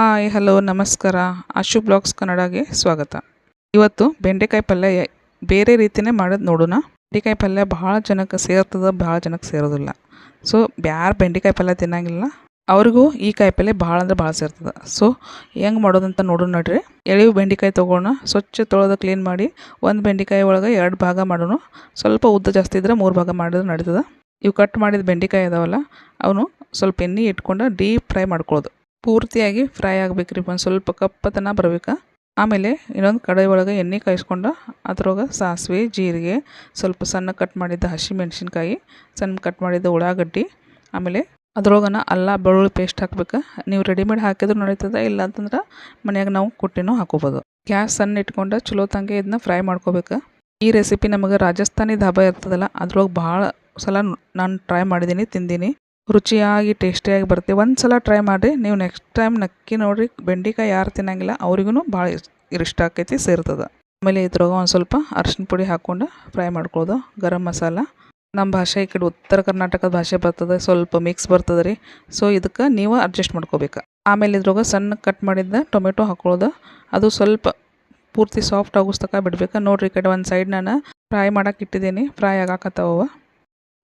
Hi, hello, ನಮಸ್ಕಾರ. Ashu blogs ಕನ್ನಡಗೆ ಸ್ವಾಗತ. ಇವತ್ತು ಬೆಂಡೆಕಾಯಿ ಪಲ್ಯ ಬೇರೆ ರೀತಿಯೇ ಮಾಡೋದು ನೋಡೋಣ. ಬೆಂಡೆಕಾಯಿ ಪಲ್ಯ ಭಾಳ ಜನಕ್ಕೆ ಸೇರ್ತದೆ ಭಾಳ ಜನಕ್ಕೆ ಸೇರೋದಿಲ್ಲ. ಸೊ ಯಾರು ಬೆಂಡೆಕಾಯಿ ಪಲ್ಯ ತಿನ್ನಂಗಿಲ್ಲ. ಅವ್ರಿಗೂ ಈ ಕಾಯಿ ಪಲ್ಯ ಭಾಳ ಅಂದ್ರೆ ಭಾಳ ಸೇರ್ತದೆ. ಸೊ, ಹೆಂಗೆ ಮಾಡೋದಂತ ನೋಡೋಣ ನೋಡ್ರಿ. ಎಳೆವು ಬೆಂಡೆಕಾಯಿ ತೊಗೊಳೋಣ ಸ್ವಚ್ಛ ತೊಳೆದು ಕ್ಲೀನ್ ಮಾಡಿ ಒಂದು ಬೆಂಡೆಕಾಯಿ ಒಳಗೆ ಎರಡು ಭಾಗ ಮಾಡೋಣ. ಸ್ವಲ್ಪ ಉದ್ದ ಜಾಸ್ತಿ ಇದ್ರೆ ಮೂರು ಭಾಗ ಮಾಡಿದ್ರೆ ನಡೀತದೆ. ಇವು ಕಟ್ ಮಾಡಿದ ಬೆಂಡೆಕಾಯಿ ಅದಾವಲ್ಲ, ಅವನು ಸ್ವಲ್ಪ ಎಣ್ಣೆ ಇಟ್ಕೊಂಡು ಡೀಪ್ ಫ್ರೈ ಮಾಡ್ಕೊಳ್ಳೋದು ಪೂರ್ತಿಯಾಗಿ ಫ್ರೈ ಆಗ್ಬೇಕ್ರಿ ಒಂದು ಸ್ವಲ್ಪ ಕಪ್ಪತನ ಬರಬೇಕು? ಆಮೇಲೆ ಇನ್ನೊಂದು ಕಡಾಯಿ ಒಳಗೆ ಎಣ್ಣೆ ಕಾಯಿಸ್ಕೊಂಡು ಅದ್ರೊಳಗೆ ಸಾಸಿವೆ, ಜೀರಿಗೆ, ಸ್ವಲ್ಪ ಸಣ್ಣ ಕಟ್ ಮಾಡಿದ್ದ ಹಸಿ ಮೆಣಸಿನ್ಕಾಯಿ, ಸಣ್ಣ ಕಟ್ ಮಾಡಿದ್ದ ಉಳ್ಳಾಗಡ್ಡಿ, ಆಮೇಲೆ ಅದ್ರೊಳಗನ ಅಲ್ಲ ಬೆಳ್ಳುಳ್ಳಿ ಪೇಸ್ಟ್ ಹಾಕ್ಬೇಕು. ನೀವು ರೆಡಿಮೇಡ್ ಹಾಕಿದ್ರು ನಡೀತದೆ ಇಲ್ಲ ಅಂತಂದ್ರೆ ಮನೆಯಾಗ ನಾವು ಕುಟ್ಟಿನೂ ಹಾಕೋಬೋದು. ಗ್ಯಾಸ್ ಸಣ್ಣ ಇಟ್ಕೊಂಡು ಚಲೋ ತಂಗೆ ಇದನ್ನ ಫ್ರೈ ಮಾಡ್ಕೋಬೇಕು. ಈ ರೆಸಿಪಿ ನಮಗೆ ರಾಜಸ್ಥಾನಿ ಧಾಬಾ ಇರ್ತದಲ್ಲ, ಅದ್ರೊಳಗೆ ಭಾಳ ಸಲ ನಾನು ಟ್ರೈ ಮಾಡಿದ್ದೀನಿ ತಿಂದೀನಿ. ರುಚಿಯಾಗಿ, ಟೇಸ್ಟಿಯಾಗಿ ಬರುತ್ತೆ. ಒಂದು ಸಲ ಟ್ರೈ ಮಾಡಿರಿ. ನೀವು ನೆಕ್ಸ್ಟ್ ಟೈಮ್ ನಕ್ಕಿ ನೋಡಿರಿ, ಬೆಂಡೆಕಾಯಿ ಯಾರು ತಿನ್ನಂಗಿಲ್ಲ ಅವ್ರಿಗೂ ಭಾಳ ಇಷ್ಟ ಆಕೈತಿ, ಸೇರ್ತದೆ. ಆಮೇಲೆ ಇದ್ರೊಳಗೆ ಒಂದು ಸ್ವಲ್ಪ ಅರ್ಶಿನ ಪುಡಿ ಹಾಕ್ಕೊಂಡು ಫ್ರೈ ಮಾಡ್ಕೊಳ್ಳೋದು ಗರಂ ಮಸಾಲ. ನಮ್ಮ ಭಾಷೆ ಈ ಕಡೆ ಉತ್ತರ ಕರ್ನಾಟಕದ ಭಾಷೆ ಬರ್ತದೆ, ಸ್ವಲ್ಪ ಮಿಕ್ಸ್ ಬರ್ತದೆ ರೀ. ಸೊ ಇದಕ್ಕೆ ನೀವು ಅಡ್ಜಸ್ಟ್ ಮಾಡ್ಕೋಬೇಕು. ಆಮೇಲೆ ಇದ್ರೊಳಗೆ ಸಣ್ಣ ಕಟ್ ಮಾಡಿದ್ದ ಟೊಮೆಟೊ ಹಾಕ್ಕೊಳ್ಳೋದು ಅದು ಸ್ವಲ್ಪ ಪೂರ್ತಿ ಸಾಫ್ಟ್ ಆಗೋಸ್ತಕ ಬಿಡ್ಬೇಕು. ನೋಡಿರಿ ಈ ಕಡೆ ಒಂದು ಸೈಡ್ ನಾನು ಫ್ರೈ ಮಾಡಕ್ಕೆ ಇಟ್ಟಿದ್ದೀನಿ. ಫ್ರೈ ಆಗಾಕತ್ತಾವ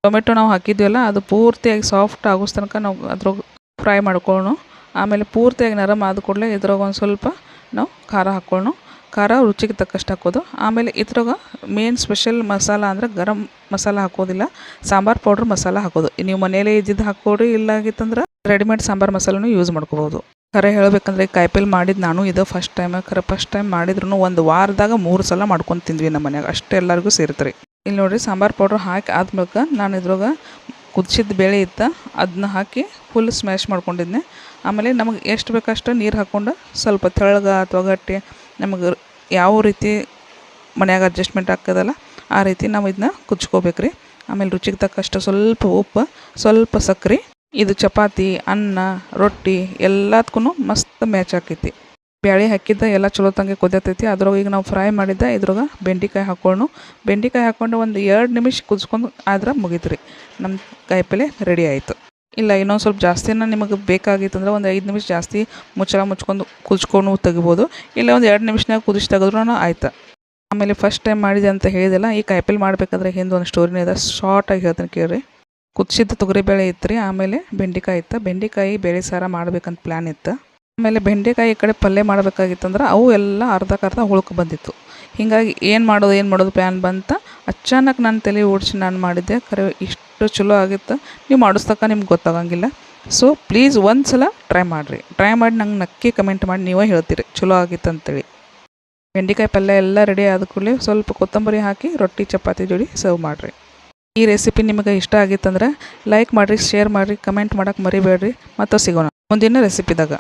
ಟೊಮೆಟೊ ನಾವು ಹಾಕಿದ್ವಲ್ಲ, ಅದು ಪೂರ್ತಿಯಾಗಿ ಸಾಫ್ಟ್ ಆಗೋ ತನಕ ನಾವು ಅದ್ರಾಗ ಫ್ರೈ ಮಾಡ್ಕೊಳ್ಳೋಣ. ಆಮೇಲೆ ಪೂರ್ತಿಯಾಗಿ ನರಮ್ ಆದ ಕೂಡಲೇ ಇದ್ರಾಗ ಒಂದು ಸ್ವಲ್ಪ ನಾವು ಖಾರ ಹಾಕ್ಕೊಳ್ಳೋಣ. ಖಾರ ರುಚಿಗೆ ತಕ್ಕಷ್ಟು ಹಾಕೋದು. ಆಮೇಲೆ ಇದ್ರಾಗ ಮೇನ್ ಸ್ಪೆಷಲ್ ಮಸಾಲ ಅಂದರೆ ಗರಂ ಮಸಾಲ ಹಾಕೋದಿಲ್ಲ, ಸಾಂಬಾರು ಪೌಡ್ರ್ ಮಸಾಲ ಹಾಕೋದು. ನೀವು ಮನೆಯಲ್ಲೇ ಇದ್ದಿದ್ದು ಹಾಕ್ಕೊಡ್ರಿ ಇಲ್ಲ ಆಗಿತ್ತಂದ್ರೆ ರೆಡಿಮೇಡ್ ಸಾಂಬಾರು ಮಸಾಲನೂ ಯೂಸ್ ಮಾಡ್ಕೋಬೋದು. ಖರೆ ಹೇಳಬೇಕಂದ್ರೆ ಕಾಯಿಪಲ್ಲೆ ಮಾಡಿದ್ದು ನಾನು ಇದು ಫಸ್ಟ್ ಟೈಮ್ ಖರೆ ಫಸ್ಟ್ ಟೈಮ್ ಮಾಡಿದ್ರು ಒಂದು ವಾರದಾಗ ಮೂರು ಸಲ ಮಾಡ್ಕೊಂಡು ತಿಂದ್ವಿ ನಮ್ಮ ಮನೆಯಾಗ. ಅಷ್ಟೆಲ್ಲರಿಗೂ ಸೇರ್ತಾರೆ. ಇಲ್ಲಿ ನೋಡಿರಿ ಸಾಂಬಾರು ಪೌಡ್ರ್ ಹಾಕಿ ಆದ್ಮೇಲೆ ನಾನು ಇದ್ರಾಗ ಕುದಿಸಿದ ಬೇಳೆ ಇತ್ತು ಅದನ್ನ ಹಾಕಿ ಫುಲ್ ಸ್ಮ್ಯಾಶ್ ಮಾಡ್ಕೊಂಡಿದ್ದೆ ಆಮೇಲೆ ನಮಗೆ ಎಷ್ಟು ಬೇಕಷ್ಟು ನೀರು ಹಾಕ್ಕೊಂಡು ಸ್ವಲ್ಪ ತೆಳಗ ಅಥವಾ ಗಟ್ಟಿ ನಮಗೆ ಯಾವ ರೀತಿ ಮನ್ಯಾಗ ಅಡ್ಜಸ್ಟ್ಮೆಂಟ್ ಆಗ್ತದಲ್ಲ, ಆ ರೀತಿ ನಾವು ಇದನ್ನ ಕುಚ್ಕೋಬೇಕ್ರಿ. ಆಮೇಲೆ ರುಚಿಗೆ ತಕ್ಕಷ್ಟು ಸ್ವಲ್ಪ ಉಪ್ಪು, ಸ್ವಲ್ಪ ಸಕ್ಕರೆ ಇದು ಚಪಾತಿ, ಅನ್ನ, ರೊಟ್ಟಿ ಎಲ್ಲದಕ್ಕೂ ಮಸ್ತ್ ಮ್ಯಾಚ್ ಆಕೈತಿ. ಬ್ಯಾಳೆ ಹಾಕಿದ್ದ ಎಲ್ಲ ಚಲೋ ತಂಗೆ ಕುದಿಯತೈತಿ. ಅದ್ರಾಗ ಈಗ ನಾವು ಫ್ರೈ ಮಾಡಿದ್ದ ಇದ್ರಾಗ ಬೆಂಡೆಕಾಯಿ ಹಾಕ್ಕೊಂಡು ಬೆಂಡೆಕಾಯಿ ಹಾಕ್ಕೊಂಡು ಒಂದು ಎರಡು ನಿಮಿಷ ಕುದಿಸ್ಕೊಂಡು ಆದ್ರೆ ಮುಗಿತ್ರಿ. ನಮ್ಮ ಕಾಯಿಪಲ್ಲೆ ರೆಡಿ ಆಯಿತು. ಇಲ್ಲ, ಇನ್ನೊಂದು ಸ್ವಲ್ಪ ಜಾಸ್ತಿನ ನಿಮಗೆ ಬೇಕಾಗಿತ್ತು ಅಂದ್ರೆ ಒಂದು ಐದು ನಿಮಿಷ ಜಾಸ್ತಿ ಮುಚ್ಚಳ ಮುಚ್ಕೊಂಡು ಕುದಿಸ್ಕೊಂಡು ತೆಗಿಬೋದು. ಇಲ್ಲ, ಒಂದು ಎರಡು ನಿಮಿಷನಾಗ ಕುದಿಸಿ ತೆಗೆದ್ರೂ ಆಯ್ತು. ಆಮೇಲೆ ಫಸ್ಟ್ ಟೈಮ್ ಮಾಡಿದೆ ಅಂತ ಹೇಳಿದೆಲ್ಲ, ಈ ಕಾಯಿಪಲ್ಲೆ ಮಾಡಬೇಕಾದ್ರೆ ಹಿಂದೆ ಒಂದು ಸ್ಟೋರಿನೇ ಇದೆ ಶಾರ್ಟಾಗಿ ಹೇಳ್ತೀನಿ ಕೇಳ್ರಿ. ಕುದಿಸಿದ ತೊಗರಿಬೇಳೆ ಇತ್ತು ರೀ ಆಮೇಲೆ ಬೆಂಡೆಕಾಯಿ ಇತ್ತು. ಬೆಂಡೆಕಾಯಿ, ಬೇಳೆ ಸಾರ ಮಾಡ್ಬೇಕಂತ ಪ್ಲ್ಯಾನ್ ಇತ್ತು. ಆಮೇಲೆ ಬೆಂಡೆಕಾಯಿ ಈ ಕಡೆ ಪಲ್ಯ ಮಾಡಬೇಕಾಗಿತ್ತಂದ್ರೆ ಅವು ಎಲ್ಲ ಅರ್ಧಕ್ಕರ್ಧ ಹುಳ್ಕು ಬಂದಿತ್ತು. ಹೀಗಾಗಿ ಏನು ಮಾಡೋದು ಏನು ಮಾಡೋದು ಪ್ಲ್ಯಾನ್ ಬಂತ? ಅಚಾನಕ್ ನಾನು ತಲೆ ಓಡಿಸಿ ನಾನು ಮಾಡಿದ್ದೆ. ಕರೆ ಇಷ್ಟು ಚಲೋ ಆಗಿತ್ತು. ನೀವು ಮಾಡಿಸ್ತಕ್ಕ ನಿಮ್ಗೆ ಗೊತ್ತಾಗಂಗಿಲ್ಲ. ಸೊ ಪ್ಲೀಸ್ ಒಂದು ಸಲ ಟ್ರೈ ಮಾಡಿರಿ. ಟ್ರೈ ಮಾಡಿ ನಂಗೆ ನಕ್ಕಿ ಕಮೆಂಟ್ ಮಾಡಿ ನೀವೇ ಹೇಳ್ತೀರಿ. ಚಲೋ ಆಗಿತ್ತು ಅಂತೇಳಿ. ಬೆಂಡೆಕಾಯಿ ಪಲ್ಯ ಎಲ್ಲ ರೆಡಿ ಆದ ಕೂಡಲೇ ಸ್ವಲ್ಪ ಕೊತ್ತಂಬರಿ ಹಾಕಿ, ರೊಟ್ಟಿ, ಚಪಾತಿ ಜೋಡಿ ಸರ್ವ್ ಮಾಡಿರಿ. ಈ ರೆಸಿಪಿ ನಿಮಗೆ ಇಷ್ಟ ಆಗಿತ್ತಂದ್ರೆ ಲೈಕ್ ಮಾಡಿರಿ ಶೇರ್ ಮಾಡಿರಿ ಕಮೆಂಟ್ ಮಾಡೋಕ್ಕೆ ಮರಿಬೇಡ್ರಿ. ಮತ್ತೆ ಸಿಗೋಣ ಮುಂದಿನ ರೆಸಿಪಿದಾಗ